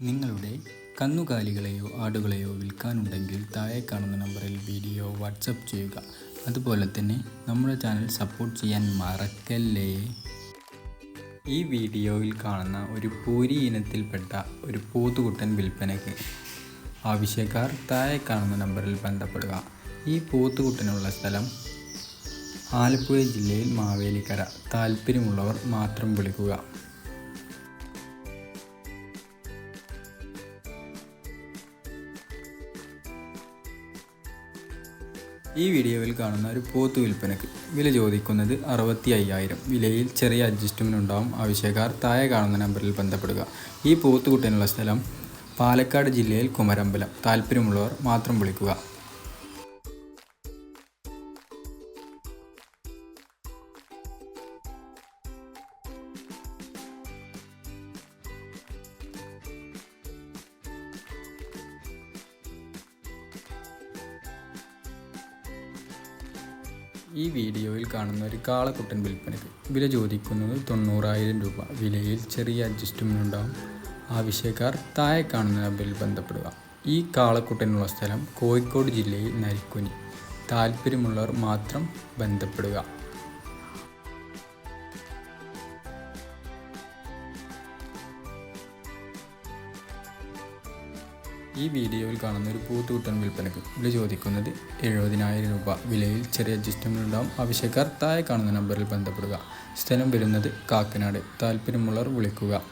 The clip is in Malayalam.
നിങ്ങളുടെ കന്നുകാലികളെയോ ആടുകളെയോ വിൽക്കാനുണ്ടെങ്കിൽ താഴെ കാണുന്ന നമ്പറിൽ വീഡിയോ വാട്സപ്പ് ചെയ്യുക. അതുപോലെ തന്നെ നമ്മുടെ ചാനൽ സപ്പോർട്ട് ചെയ്യാൻ മറക്കല്ലേ? ഈ വീഡിയോയിൽ കാണുന്ന ഒരു പൂരി ഇനത്തിൽപ്പെട്ട ഒരു പൂത്തുകുട്ടൻ വിൽപ്പനയ്ക്ക് ആവശ്യക്കാർ താഴെ കാണുന്ന നമ്പറിൽ ബന്ധപ്പെടുക. ഈ പൂത്തുകുട്ടനുള്ള സ്ഥലം ആലപ്പുഴ ജില്ലയിൽ മാവേലിക്കര. താല്പര്യമുള്ളവർ മാത്രം വിളിക്കുക. ഈ വീഡിയോയിൽ കാണുന്ന ഒരു പോത്ത് വിൽപ്പനയ്ക്ക് വില ചോദിക്കുന്നത് അറുപത്തി അയ്യായിരം വിലയിൽ ചെറിയ അഡ്ജസ്റ്റ്മെന്റ് ഉണ്ടാവും. ആവശ്യക്കാർ താഴെ കാണുന്ന നമ്പറിൽ ബന്ധപ്പെടുക. ഈ പോത്തുകുട്ടനുള്ള സ്ഥലം പാലക്കാട് ജില്ലയിൽ കുമരമ്പലം. താല്പര്യമുള്ളവർ മാത്രം വിളിക്കുക. ഈ വീഡിയോയിൽ കാണുന്ന ഒരു കാളക്കുട്ടൻ വിൽപ്പനയ്ക്ക് വില ചോദിക്കുന്നത് തൊണ്ണൂറായിരം രൂപ. വിലയിൽ ചെറിയ അഡ്ജസ്റ്റ്മെന്റ് ഉണ്ടാകും ആവശ്യക്കാർ താഴെ കാണുന്ന ബിൽ ബന്ധപ്പെടുക. ഈ കാളക്കുട്ടനുള്ള സ്ഥലം കോഴിക്കോട് ജില്ലയിൽ നരിക്കുനി. താല്പര്യമുള്ളവർ മാത്രം ബന്ധപ്പെടുക. ഈ വീഡിയോയിൽ കാണുന്ന ഒരു പൂത്തുകുട്ടൻ വിൽപ്പനക്ക് വില ചോദിക്കുന്നത് എഴുപതിനായിരം രൂപ. വിലയിൽ ചെറിയ അഡ്ജസ്റ്റ്മെന്റ് ഉണ്ടാവും. ആവശ്യക്കാർ താഴെ കാണുന്ന നമ്പറിൽ ബന്ധപ്പെടുക. സ്ഥലം വരുന്നത് കാക്കനാട്. താല്പര്യമുള്ളവർ വിളിക്കുക.